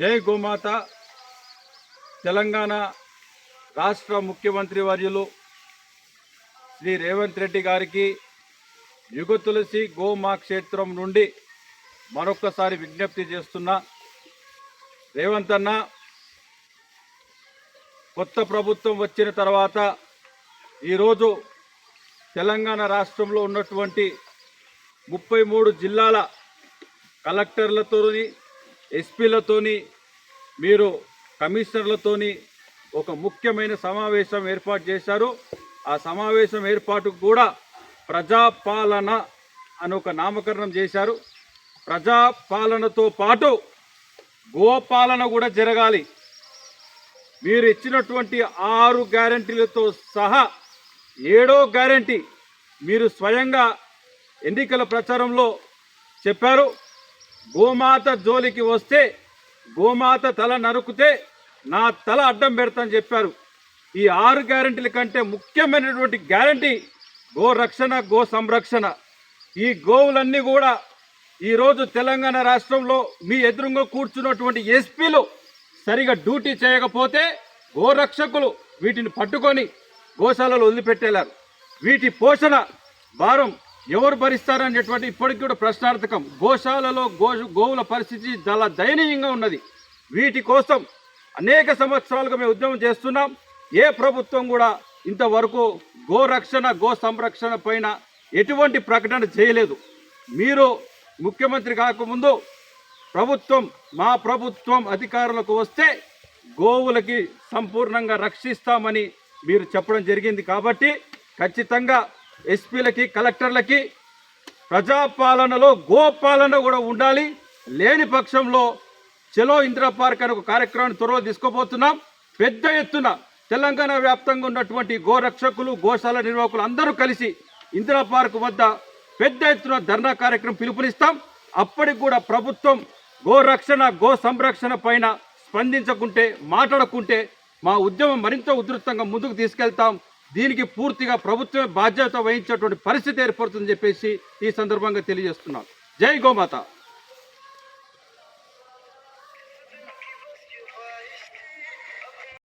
జై గోమాత. తెలంగాణ రాష్ట్ర ముఖ్యమంత్రి వర్యులు శ్రీ రేవంత్ రెడ్డి గారికి యుగ తులసి గోమా క్షేత్రం నుండి మరొక్కసారి విజ్ఞప్తి చేస్తున్నా. రేవంత్ అన్న కొత్త ప్రభుత్వం వచ్చిన తర్వాత ఈరోజు తెలంగాణ రాష్ట్రంలో ఉన్నటువంటి ముప్పై మూడు జిల్లాల కలెక్టర్లతోని ఎస్పీలతోని మీరు కమిషనర్లతోని ఒక ముఖ్యమైన సమావేశం ఏర్పాటు చేశారు. ఆ సమావేశం ఏర్పాటుకు కూడా ప్రజాపాలన అని ఒక నామకరణం చేశారు. ప్రజాపాలనతో పాటు గోపాలన కూడా జరగాలి. మీరు ఇచ్చినటువంటి ఆరు గ్యారంటీలతో సహా ఏడో గ్యారంటీ మీరు స్వయంగా ఎన్నికల ప్రచారంలో చెప్పారు. గోమాత జోలికి వస్తే గోమాత తల నరుకుతే నా తల అడ్డం పెడతాని చెప్పారు. ఈ ఆరు గ్యారంటీల కంటే ముఖ్యమైనటువంటి గ్యారంటీ గో రక్షణ గో సంరక్షణ. ఈ గోవులన్నీ కూడా ఈరోజు తెలంగాణ రాష్ట్రంలో మీ ఎదురుగా కూర్చున్నటువంటి ఎస్పీలు సరిగా డ్యూటీ చేయకపోతే గోరక్షకులు వీటిని పట్టుకొని గోశాలలో వదిలిపెట్టేలారు. వీటి పోషణ భారం ఎవరు భరిస్తారనేటువంటి ఇప్పటికి కూడా ప్రశ్నార్థకం. గోశాలలో గో గోవుల పరిస్థితి చాలా దయనీయంగా ఉన్నది. వీటి కోసం అనేక సంవత్సరాలుగా మేము ఉద్యమం చేస్తున్నాం. ఏ ప్రభుత్వం కూడా ఇంతవరకు గోరక్షణ గో సంరక్షణ పైన ఎటువంటి ప్రకటన చేయలేదు. మీరు ముఖ్యమంత్రి కాకముందు ప్రభుత్వం మా ప్రభుత్వం అధికారులకు వస్తే గోవులకి సంపూర్ణంగా రక్షిస్తామని మీరు చెప్పడం జరిగింది కాబట్టి ఖచ్చితంగా ఎస్పీలకి కలెక్టర్లకి ప్రజాపాలనలో గోపాలన కూడా ఉండాలి. లేని పక్షంలో చెలో ఇందిరా పార్క్ అనే ఒక కార్యక్రమాన్ని త్వరలో తీసుకోబోతున్నాం పెద్ద ఎత్తున తెలంగాణ వ్యాప్తంగా ఉన్నటువంటి గోరక్షకులు గోశాల నిర్వాహకులు అందరూ కలిసి ఇందిరా పార్క్ వద్ద పెద్ద ఎత్తున ధర్నా కార్యక్రమం పిలుపునిస్తాం. అప్పటికి కూడా ప్రభుత్వం గోరక్షణ గో సంరక్షణ పైన స్పందించకుంటే మాట్లాడకుంటే మా ఉద్యమం మరింత ఉధృతంగా ముందుకు తీసుకెళ్తాం. దీనికి పూర్తిగా ప్రభుత్వమే బాధ్యత వహించేటువంటి పరిస్థితి ఏర్పడుతుందని చెప్పేసి ఈ సందర్భంగా తెలియజేస్తున్నాను జై గోమాత.